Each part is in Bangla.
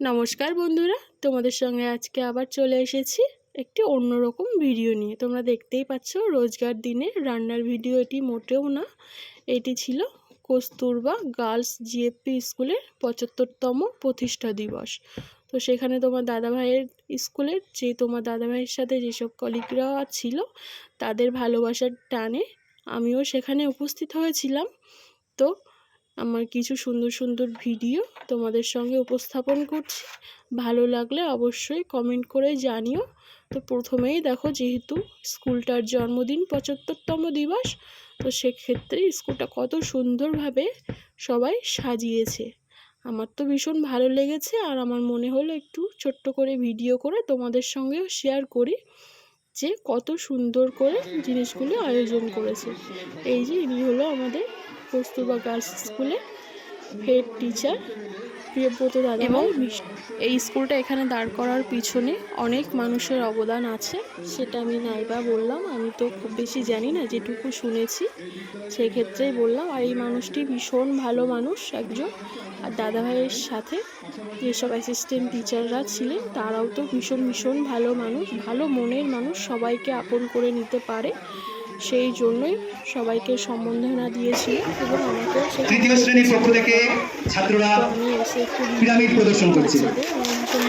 নমস্কার বন্ধুরা, তোমাদের সঙ্গে আজকে আবার চলে এসেছি একটি অন্যরকম ভিডিও নিয়ে। তোমরা দেখতেই পাচ্ছ রোজগার দিনে রান্নার ভিডিও এটি মোটেও না। এটি ছিল কস্তুরবা গার্লস জিএপি স্কুলের পঁচাত্তরতম প্রতিষ্ঠা দিবস। তো সেখানে তোমার দাদাভাইয়ের স্কুলের যে তোমার দাদাভাইয়ের সাথে যেসব কলিগরা ছিল, তাদের ভালোবাসার টানে আমিও সেখানে উপস্থিত হয়েছিলাম। তো আমার কিছু সুন্দর সুন্দর ভিডিও তোমাদের সঙ্গে উপস্থাপন করছি। ভালো লাগলে অবশ্যই কমেন্ট করে জানিও। তো প্রথমেই দেখো, যেহেতু স্কুলটার জন্মদিন পঁচাত্তরতম দিবস, তো সেক্ষেত্রে স্কুলটা কত সুন্দরভাবে সবাই সাজিয়েছে। আমার তো ভীষণ ভালো লেগেছে আর আমার মনে হলো একটু ছোট্ট করে ভিডিও করে তোমাদের সঙ্গেও শেয়ার করি যে কত সুন্দর করে জিনিসগুলো আয়োজন করেছে। এই যে ইনি হলো আমাদের কস্তুরবা গার্লস স্কুলে হেড টিচার প্রিয়ব্রত দাদা এবং এই স্কুলটা এখানে দাঁড় করার পিছনে অনেক মানুষের অবদান আছে। সেটা আমি নাইবা বললাম আমি তো খুব বেশি জানি না যেটুকু শুনেছি সেক্ষেত্রেই বললাম। আর এই মানুষটি ভীষণ ভালো মানুষ একজন। আর দাদাভাইয়ের সাথে যেসব অ্যাসিস্ট্যান্ট টিচাররা ছিলেন তারাও তো ভীষণ ভীষণ ভালো মানুষ ভালো মনের মানুষ সবাইকে আপন করে নিতে পারে। সেই জন্যই সবাইকে সম্বর্ধনা দিয়েছি এবং সেখানে তৃতীয় শ্রেণির পক্ষ থেকে ছাত্ররা পিরামিড প্রদর্শন করছে।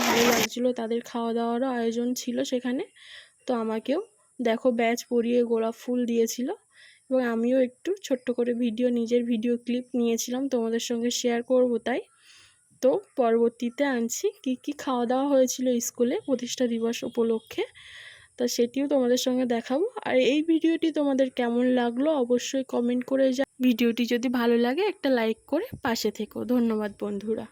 ভালো লাগছিল। তাদের খাওয়া দাওয়ারও আয়োজন ছিল সেখানে। তো আমাকেও দেখো ব্যাচ পরিয়ে গোলাপ ফুল দিয়েছিল এবং আমিও একটু ছোট্ট করে ভিডিও নিজের ভিডিও ক্লিপ নিয়েছিলাম। তোমাদের সঙ্গে শেয়ার করব তাই। তো পরবর্তীতে আনছি। কি কি খাওয়া দাওয়া হয়েছিল স্কুলে? প্রতিষ্ঠা দিবস উপলক্ষে। তা সেটিও তোমাদের সঙ্গে দেখাবো। আর এই ভিডিওটি তোমাদের কেমন লাগল অবশ্যই কমেন্ট করে যা ভিডিওটি যদি ভালো লাগে একটা লাইক করে পাশে থেকো। ধন্যবাদ বন্ধুরা।